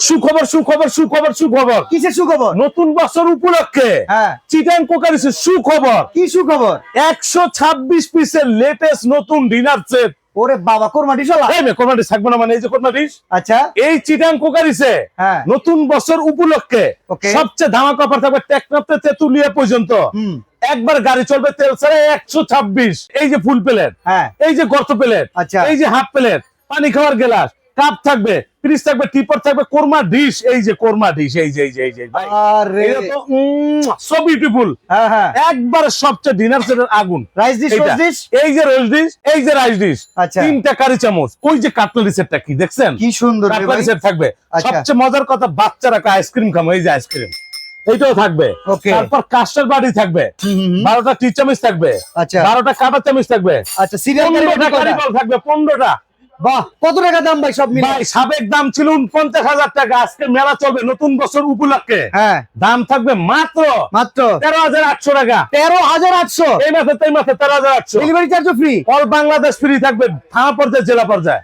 সুখবর সুখবর সুখবর সুখবর। কিসের সুখবর? নতুন বছর উপলক্ষে হ্যাঁ। চিটাং কোকারিসের সুখবর। কি সুখবর? একশো ছাব্বিশ পিসের লেটেস্ট নতুন ডিনার সেট। ওরে বাবা কোরমাটি মে থাকবে না মানে এই যে কোরমা আচ্ছা। এই চিটাং কোকারিসে হ্যাঁ। নতুন বছর উপলক্ষে. সবচেয়ে ধামাকা অফার থাকবে টেকনাফতে তেতুলিয়া পর্যন্ত। হুম। একবার গাড়ি চলবে তেল ছাড়া একশো ছাব্বিশ। এই যে ফুল প্লেট। হ্যাঁ। এই যে গর্ত প্লেট। আচ্ছা। এই যে হাফ প্লেট। পানি খাওয়ার গ্লাস। কাপ থাকবে ফ্রিজ থাকবে টিপর থাকবে কোরমা ডিশ এই যে কোরমা ডিশ এই যে এই যে এই যে ভাই। আরে। তো সো বিউটিফুল হ্যাঁ হ্যাঁ। একবার সবচেয়ে ডিনার সেটের আগুন। Rice dish. রোজ ডিশ এই যে রোজ ডিশ এই যে রাইস ডিশ আচ্ছা। তিনটা কারি চামচ। ওই যে কাটলারি সেটটা কি দেখছেন? কি সুন্দর কাটলারি সেট থাকবে। আচ্ছা। সবচেয়ে মজার কথা বাচ্চারা আইসক্রিম খামো এই যে আইসক্রিম এইটাও থাকবে। ওকে তারপর কাস্টার বাড়ি থাকবে। বারোটা টি চামচ থাকবে। আচ্ছা। বারোটা কাটা চামচ থাকবে। আচ্ছা সিরিয়াল থাকবে পনেরোটা। বাহ কত টাকা দাম ভাই সব সাবেক দাম ছিল উনপঞ্চাশ হাজার টাকা আজকে মেলা চলবে নতুন বছর উপলক্ষে। হ্যাঁ। দাম থাকবে মাত্র মাত্র? তেরো হাজার আটশো টাকা। তেরো হাজার আটশো? এই মাসে মাসে তেরো হাজার আটশো। ডেলিভারি চার্জও ফ্রি অল বাংলাদেশ ফ্রি থাকবে থানা পর্যায়ে জেলা পর্যায়ে।